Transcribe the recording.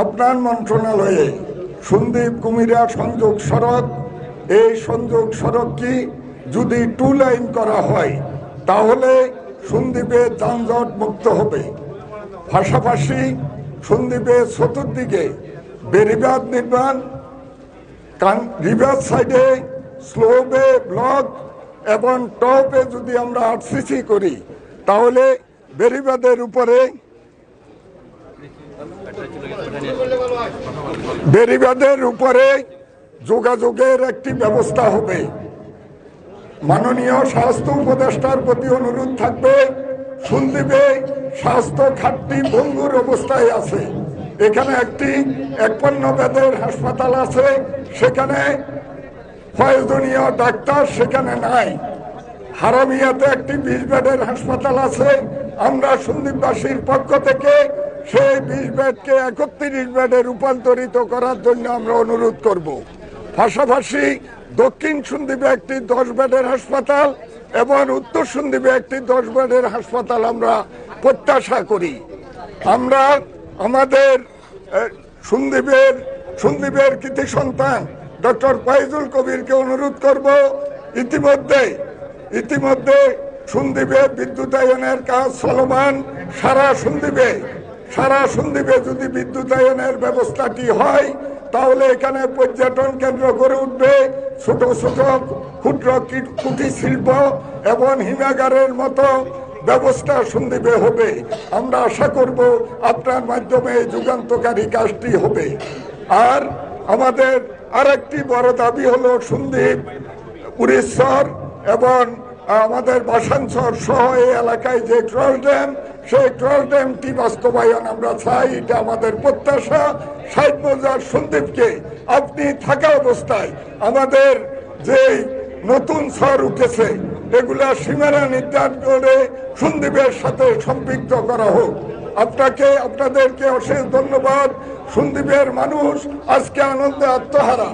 আপনার মন্ত্রণালয়ে সন্দীপ কুমিরা সংযোগ সড়ক, এই সংযোগ সড়ক কি যদি টু লাইন করা হয়, তাহলে সন্দীপে যানজট মুক্ত হবে। পাশাপাশি সন্দীপের চতুর্দিকে বেরিবাদ নির্মাণ রিভার সাইডে স্লোবে ব্লক এবং টপে যদি আমরা আরসিসি করি, তাহলে বেরিবাদের উপরে বেরিবাদের উপরে যোগাযোগের একটি ব্যবস্থা হবে। মাননীয় স্বাস্থ্য উপদেষ্টার প্রতি অনুরোধ থাকবে, সন্দীপে স্বাস্থ্য খাতটি ভঙ্গুর অবস্থায় আছে। এখানে একটি একপন্ন বেদের হাসপাতাল আছে, সেখানে প্রয়োজনীয় ডাক্তার সেখানে নাই। হারামিয়াতে একটি বিশ বেডের হাসপাতাল আছে। আমরা সন্দীপবাসীর পক্ষ থেকে সেই বিশ বেডকে একত্রিশ বেডে রূপান্তরিত করার জন্য আমরা অনুরোধ করব। পাশাপাশি দক্ষিণ সন্দীপে একটি দশ বেডের হাসপাতাল এবং উত্তর সন্দীপে একটি দশ বেডের হাসপাতাল আমরা প্রত্যাশা করি। আমরা আমাদের আহ, সন্দীপের সন্দীপের কৃতি সন্তান ডক্টর ফাইজুল কবিরকে অনুরোধ করব ইতিমধ্যে ইতিমধ্যে সন্দীপে বিদ্যুতায়নের কাজ চলমান সারা সন্দীপে সারা সন্দীপে যদি বিদ্যুতায়নের ব্যবস্থাটি হয়, তাহলে এখানে পর্যটন কেন্দ্র গড়ে উঠবে। ছোট ছোট ক্ষুদ্র কী- কুটির শিল্প এবং হিমাগারের মতো ব্যবস্থা সন্দীপে হবে। আমরা আশা করব আপনার মাধ্যমে যুগান্তকারী কাজটি হবে। আর আমাদের আরেকটি বড় দাবি হলো সন্দীপ উড়িষ্যার এবং আমাদের বাসাঞ্চর সহ এই এলাকায় যে ট্রল ড্যাম, সেই ট্রল ড্যামটি বাস্তবায়ন আমরা চাই। এটা আমাদের প্রত্যাশা। ষাট মজার সন্দীপকে আপনি থাকা অবস্থায় আমাদের যে নতুন স্বর উঠেছে, এগুলা সীমানা নির্ধারণ করে সন্দীপের সাথে সম্পৃক্ত করা হোক। আপনাকে, আপনাদেরকে অশেষ ধন্যবাদ। সন্দীপের মানুষ আজকে আনন্দে আত্মহারা।